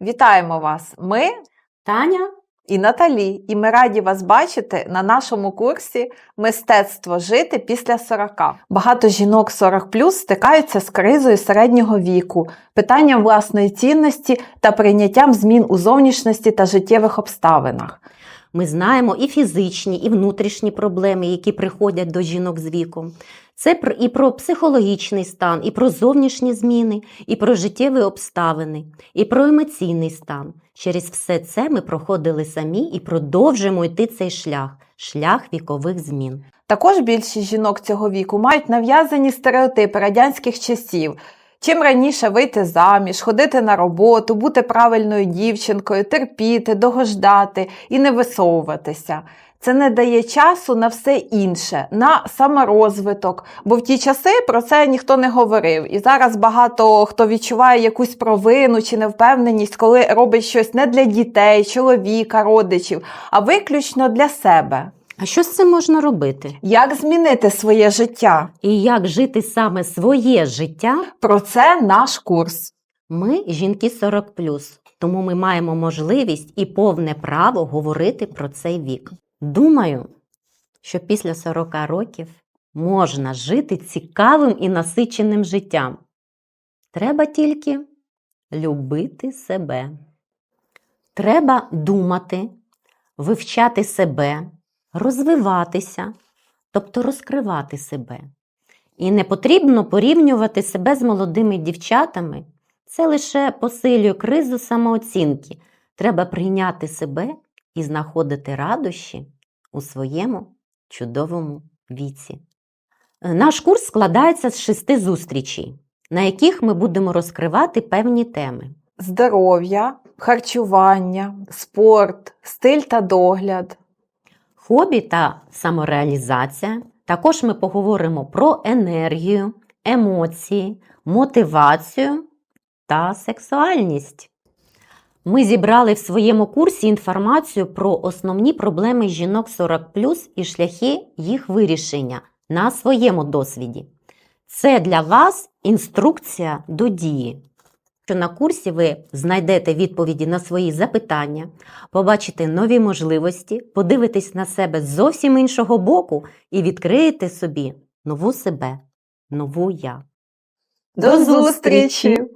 Вітаємо вас! Ми Таня, і Наталі, і ми раді вас бачити на нашому курсі Мистецтво жити після 40. Багато жінок 40 стикаються з кризою середнього віку, питанням власної цінності та прийняттям змін у зовнішності та життєвих обставинах. Ми знаємо і фізичні, і внутрішні проблеми, які приходять до жінок з віком. Це і про психологічний стан, і про зовнішні зміни, і про життєві обставини, і про емоційний стан. Через все це ми проходили самі і продовжуємо йти цей шлях шлях вікових змін. Також більшість жінок цього віку мають нав'язані стереотипи радянських часів. Чим раніше вийти заміж, ходити на роботу, бути правильною дівчинкою, терпіти, догождати і не висовуватися. Це не дає часу на все інше, на саморозвиток, бо в ті часи про це ніхто не говорив. І зараз багато хто відчуває якусь провину чи невпевненість, коли робить щось не для дітей, чоловіка, родичів, а виключно для себе. А що з цим можна робити? Як змінити своє життя? І як жити саме своє життя? Про це наш курс. Ми жінки 40 тому ми маємо можливість і повне право говорити про цей вік. Думаю, що після 40 років можна жити цікавим і насиченим життям. Треба тільки любити себе. Треба думати, вивчати себе, розвиватися, тобто розкривати себе. І не потрібно порівнювати себе з молодими дівчатами. Це лише посилює кризу самооцінки. Треба прийняти себе і знаходити радощі у своєму чудовому віці. Е, Наш курс складається з шести зустрічей, на яких ми будемо розкривати певні теми. Здоров'я, харчування, спорт, стиль та догляд. Хобі та самореалізація. Також ми поговоримо про енергію, емоції, мотивацію та сексуальність. Ми зібрали в своєму курсі інформацію про основні проблеми жінок 40 і шляхи їх вирішення на своєму досвіді. Це для вас інструкція до дії. Що на курсі ви знайдете відповіді на свої запитання, побачите нові можливості, подивитесь на себе зовсім іншого боку і відкриєте собі нову себе, нову я. До зустрічі!